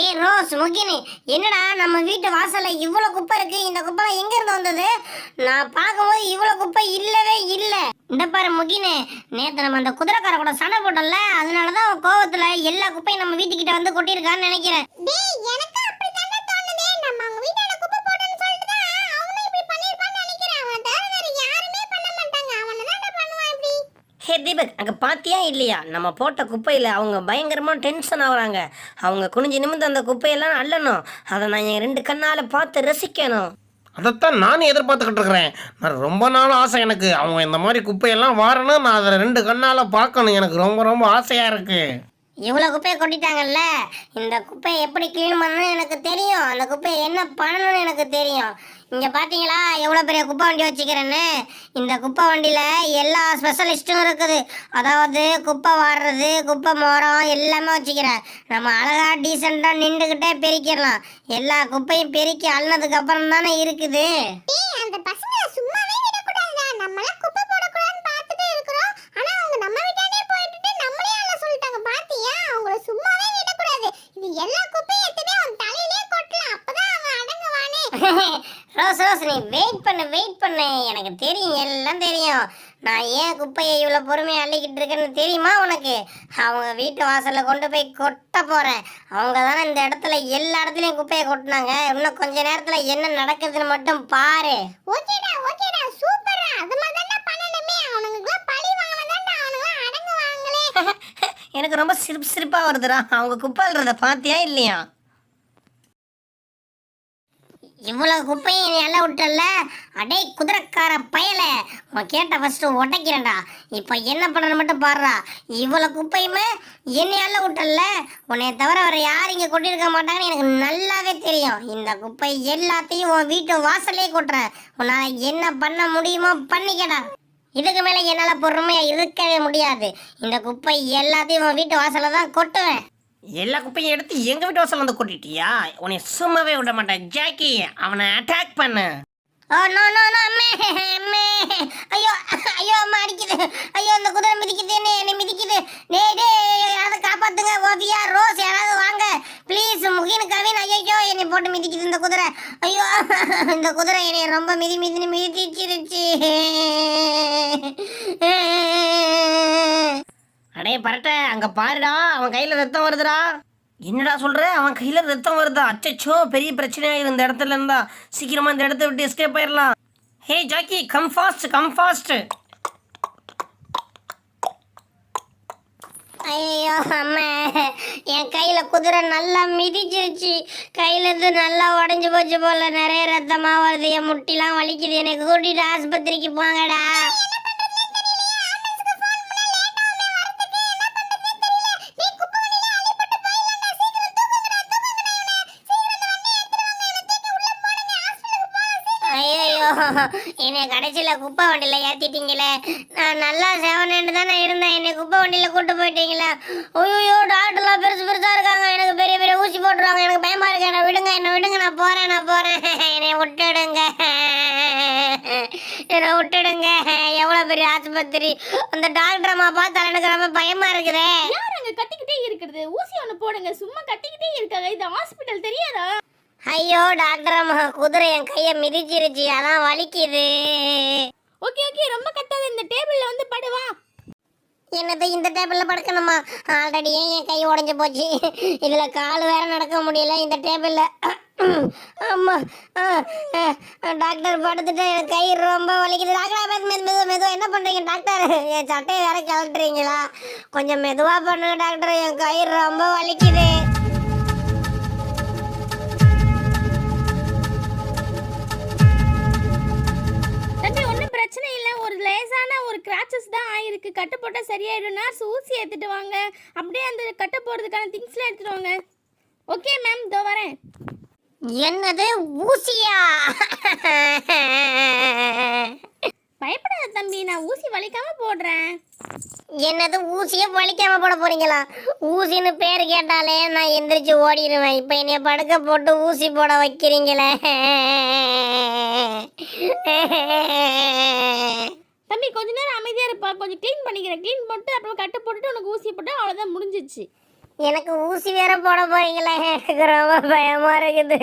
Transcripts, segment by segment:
ஏய் ரோஸ் முகினி என்னடா நம்ம வீட்டு வாசல்ல இவ்வளோ குப்பை இருக்கு? இந்த குப்பை எங்க இருந்து வந்தது? நான் பார்க்கும்போது இவ்வளோ குப்பை இல்லவே இல்லை. இந்த பாரு முகினு நேத்து நம்ம அந்த குதிரைக்கார கூட சண்டை போட்டோம்ல அதனாலதான் தான் கோவத்துல எல்லா குப்பையும் நம்ம வீட்டுக்கிட்ட வந்து கொட்டியிருக்கான்னு நினைக்கிறேன். ஹே தீபக் அங்கே பார்த்தியா இல்லையா? நம்ம போட்ட குப்பையில் அவங்க பயங்கரமாக டென்ஷன் ஆகுறாங்க. அவங்க குனிஞ்சு நிமிந்து அந்த குப்பையெல்லாம் அள்ளணும். அதை நான் என் ரெண்டு கண்ணால் பார்த்து ரசிக்கணும். அதைத்தான் நானும் எதிர்பார்த்துக்கிட்டு இருக்கிறேன். நான் ரொம்ப நாள் ஆசை எனக்கு. அவங்க இந்த மாதிரி குப்பையெல்லாம் வாரணும். நான் அதை ரெண்டு கண்ணால் பார்க்கணும். எனக்கு ரொம்ப ரொம்ப ஆசையாக இருக்குது இவ்வளோ குப்பையை கொட்டிட்டாங்கல்ல? இந்த குப்பையை எப்படி க்ளீன் பண்ணணும்னு எனக்கு தெரியும். அந்த குப்பையை என்ன பண்ணணும்னு எனக்கு தெரியும். இங்கே பார்த்தீங்களா எவ்வளோ பெரிய குப்பை வண்டி வச்சுக்கிறேன்னு. இந்த குப்பை வண்டியில் எல்லா ஸ்பெஷலிஸ்ட்டும் இருக்குது. அதாவது குப்பை வாடுறது குப்பை மரம் எல்லாமே வச்சுக்கிறேன். நம்ம அழகாக டீசெண்டாக நின்றுக்கிட்டே பெருக்கிடலாம் எல்லா குப்பையும் பெருக்கி அள்ளினதுக்கப்புறம் தானே இருக்குது. அந்த பசங்க சும்மாவே விடக்கூடாதுடா நம்மளாம் குப்பை போடக்கூடாதுன்னு பார்த்துட்டே இருக்கிறோம் ஆனா அவங்க நம்ம வீட்டாண்டே போயிட்டு நம்மளே அள்ள சொல்லிட்டாங்க பாத்தியா அவங்கள சும்மாவே விடக்கூடாது இது எல்லா குப்பையும் எடுத்துட்டு அவன் தலையிலே கொட்டலாம் அப்பதான் அவன் அடங்குவானே ரோஸ் ரோஸ் நீ வெயிட் பண்ணு வெயிட் பண்ணு. எனக்கு தெரியும் எல்லாம் தெரியும். நான் ஏன் குப்பையை இவ்வளோ பொறுமையாக அள்ளிக்கிட்டு இருக்கேன்னு தெரியுமா உனக்கு? அவங்க வீட்டு வாசலில் கொண்டு போய் கொட்ட போகிறேன் அவங்க தானே இந்த இடத்துல எல்லா இடத்துலையும் குப்பையை கொட்டினாங்க. இன்னும் கொஞ்ச நேரத்தில் என்ன நடக்குதுன்னு மட்டும் பாரு. ஓகேடா ஓகேடா. சூப்பரா அது மாதிரி தானே பண்ணணுமே. அவனுங்களுக்குலாம் பழி வாங்கினதாண்டா அவனுங்களாம் அடங்குவாங்களே எனக்கு ரொம்ப சிரிப்பு சிரிப்பாக வருதுடா. அவங்க குப்பை அள்ளுறத பார்த்தியா இல்லையா? இவ்வளோ குப்பையும் நீ எல்லாம் விட்டல அடே குதிரைக்கார பயல. உன் கேட்ட ஃபர்ஸ்ட் உடைக்கிறேன்டா இப்போ என்ன பண்ணணும் மட்டும் பாடுறா இவ்வளோ குப்பையுமே என்னை எல்லாம் விட்டல உன்னை தவிர வேற யாரும் இங்கே கொட்டியிருக்க மாட்டாங்கன்னு எனக்கு நல்லாவே தெரியும். இந்த குப்பை எல்லாத்தையும் உன் வீட்டு வாசலே கொட்டுறேன் உன்னால் என்ன பண்ண முடியுமோ பண்ணிக்கடா. இதுக்கு மேலே என்னால் பொறுமையாக இருக்கவே முடியாது. இந்த குப்பை எல்லாத்தையும் உன் வீட்டு வாசலில் தான் கொட்டுவேன். எல்லா குப்பையும் எடுத்து எங்கள் வீட்டு வாசல் வந்து கூட்டிட்டியா? உன்னை சும்மாவே விட மாட்டேன். ஜாக்கி அவனை அட்டாக் பண்ணு. ஓ நோ நோ நோ அம்மே அம்மே. ஐயோ ஐயோ அம்மா அடிக்குது. ஐயோ இந்த குதிரை மிதிக்குது என்னை என்னை மிதிக்குது. நே டேய் யாராவது காப்பாத்துங்க ஓவியா ரோஸ் யாராவது வாங்க. ப்ளீஸ் முகின் கவின் ஐயோ என்னை போட்டு மிதிக்குது இந்த குதிரை. ஐயோ இந்த குதிரை என்னை ரொம்ப மிதி மிதின்னு மிதிச்சிருச்சு. அடே பரட்ட அங்கே பாருடா அவன் கையில் ரத்தம் வருதுடா. என்னடா சொல்ற? அவன் கையில் ரத்தம் வருதா? அச்சச்சோ பெரிய பிரச்சனையாக இந்த இடத்துல இருந்தா. சீக்கிரமா இந்த இடத்த விட்டு எஸ்கேப் ஆயிடலாம் hey Jackie come fast come fast ஐயோ அம்மா. என் கையில குதிரை நல்லா மிதிச்சிருச்சு. கையில இருந்து நல்லா உடஞ்சு போச்சு போல. நிறைய ரத்தமா வருது. என் முட்டிலாம் வலிக்குது. எனக்கு கூட்டிட்டு ஆஸ்பத்திரிக்கு போங்கடா. ஐயோ என்னை கடைசியில் குப்பை வண்டியில் ஏற்றிட்டீங்களே நான் நல்லா செவனேன்னு தானே இருந்தேன். என்னை குப்பை வண்டியில் கூட்டு போயிட்டீங்களே. ஐயோ டாக்டர்லாம் பெருசு பெருசாக இருக்காங்க. எனக்கு பெரிய பெரிய ஊசி போட்டுருவாங்க. எனக்கு பயமாக இருக்கு. என்னை விடுங்க என்னை விடுங்க. நான் போகிறேன் நான் போகிறேன் என்னை விட்டுடுங்க. என்னை விட்டுடுங்க. எவ்வளோ பெரிய ஆஸ்பத்திரி. அந்த டாக்டர் அம்மா பார்த்தால எனக்கு ரொம்ப பயமாக இருக்குதே. யார் அங்கே கத்திக்கிட்டே இருக்கிறது? ஊசி ஒன்று போடுங்க. சும்மா கத்திக்கிட்டே இருக்காங்க. இது ஹாஸ்பிட்டல் தெரியாதா? ஐயோ டாக்டர் அம்மா குதிரை என் கையை மிதிச்சிருச்சு. அதான் வலிக்குது. ஓகே ஓகே ரொம்ப கத்தாத இந்த டேபிள்ல வந்து படுவா என்னது இந்த டேபிளில் படுக்கணுமா? ஆல்ரெடி என் கை உடஞ்சி போச்சு? இதில் கால் வேற நடக்க முடியல இந்த டேபிளில் அம்மா ஆ, ஆ, டாக்டர் படுத்துட்டு என் கை ரொம்ப வலிக்குது. டாக்டர் மெது மெது மெது மெதுவாக என்ன பண்ணுறீங்க டாக்டர்? என் சட்டையை வேற கழட்டுறீங்களா கொஞ்சம் மெதுவாக பண்ணுங்க டாக்டர் என் கை ரொம்ப வலிக்குது. ஒரு கிராச்சஸ் தான் ஆயிருக்கு. கட்டு போட்டால் சரியாயிடும் நர்ஸ் ஊசி எடுத்துட்டு வாங்க. அப்படியே அந்த கட்டு போடுறதுக்கான திங்ஸ்லாம் எடுத்துட்டு வாங்க. ஓகே மேம் இதோ வரேன். என்னது? ஊசியா? பயப்படாத தம்பி நான் ஊசி வலிக்காம போடுறேன். என்னது? ஊசியே வலிக்காம போட போறீங்களா? ஊசின்னு பேர் கேட்டாலே நான் எந்திரிச்சு ஓடிடுவேன். இப்போ என்னைய படுக்க போட்டு ஊசி போட வைக்கிறீங்களே. தம்பி கொஞ்ச நேரம் அமைதியாக இருப்பா. கொஞ்சம் க்ளீன் பண்ணிக்கிறேன். க்ளீன் பண்ணிட்டு அப்புறம் கட்டு போட்டுட்டு உனக்கு ஊசி போட்டு அவ்வளோதான் முடிஞ்சிச்சு எனக்கு ஊசி வேற போட போறீங்களே எனக்கு ரொம்ப பயமா இருக்குது.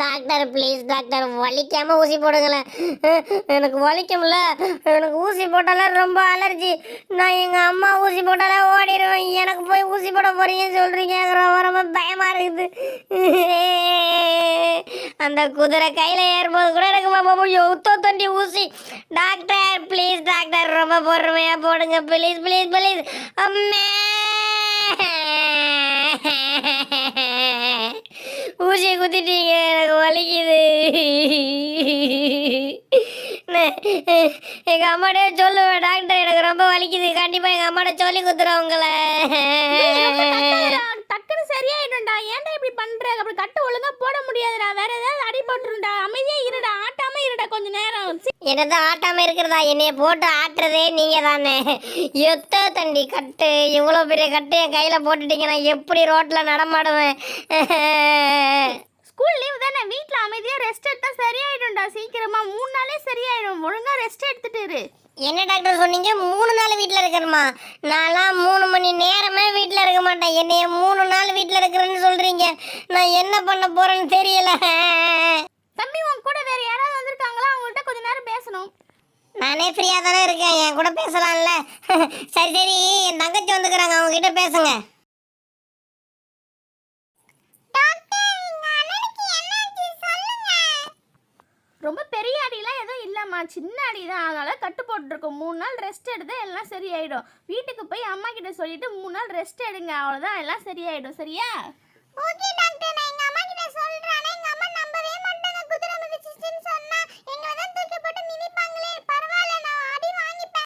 டாக்டர் ப்ளீஸ் டாக்டர் வலிக்காம ஊசி போடுங்களேன் எனக்கு வலிக்கும்ல எனக்கு ஊசி போட்டாலே ரொம்ப அலர்ஜி நான் எங்க அம்மா ஊசி போட்டாலே ஓடிடுவேன். எனக்கு போய் ஊசி போட போறீங்கன்னு சொல்றீங்க எனக்கு ரொம்ப ரொம்ப பயமா இருக்குது. அந்த குதிரை கையில ஏறும்போது கூட எனக்கு மாமா யுத்தோ ஊசி. டாக்டர் ப்ளீஸ் டாக்டர் ரொம்ப பொறுமையா போடுங்க. ப்ளீஸ் ப்ளீஸ் ப்ளீஸ் அம்மே! ஊசியை குத்திட்டீங்க எனக்கு வலிக்குது. எங்க அம்மாடே சொல்லுவேன் டாக்டர் எனக்கு ரொம்ப வலிக்குது. கண்டிப்பா எங்க அம்மாட்ட சொல்லி குத்துறேன் உங்களை. டக்குன்னு சரியாயிடும்டா. ஏன்டா இப்படி பண்ற? அப்படி கட்டு ஒழுங்கா போட முடியாதுடா. வேற ஏதாவது அடிபட்டுருண்டா அமைதியா இருடா. ஆட்டாம இருடா கொஞ்ச நேரம். என்னதான் ஆட்டாம இருக்கிறதா? என்னைய போட்டு ஆட்டுறதே நீங்க தானே எத்த தண்டி கட்டு இவ்வளோ பெரிய கட்டு என் கையில போட்டுட்டீங்க நான் எப்படி ரோட்ல நடமாடுவேன்? ஸ்கூல் லீவ் தானே? வீட்ல அமைதியா ரெஸ்ட் எடுத்தா சரியாயிடும்டா. சீக்கிரமா மூணு நாளே சரியாயிடும். ஒழுங்கா ரெஸ்ட் எடுத்துட்டு இரு. என்ன டாக்டர் சொன்னீங்க? மூணு நாள் வீட்டில் இருக்கணுமா? நான்லாம் மூணு மணி நேரமே வீட்டில் இருக்க மாட்டேன். என்னைய மூணு நாள் வீட்டில் இருக்கிறேன்னு சொல்றீங்க. நான் என்ன பண்ண போறேன்னு தெரியல. தம்பி உன் கூட வேற யாராவது வந்திருக்காங்களா? அவங்கள்ட்ட கொஞ்ச நேரம் பேசணும். நானே ஃப்ரீயாக தானே இருக்கேன். என் கூட பேசலாம்ல. சரி சரி. என் தங்கச்சி வந்துக்கிறாங்க. அவங்க கிட்ட பேசுங்க ரொம்ப பெரிய அடிலாம் எதுவும் இல்லைம்மா. சின்ன அடி தான் அதனால கட்டு போட்டுருக்கோம். மூணு நாள் ரெஸ்ட் எடுத்தா எல்லாம் சரியாயிடும். வீட்டுக்கு போய் அம்மா கிட்ட சொல்லிட்டு மூணு நாள் ரெஸ்ட் எடுங்க. அவ்வளோதான் எல்லாம் சரியாயிடும். சரியா? Okay doctor. நான்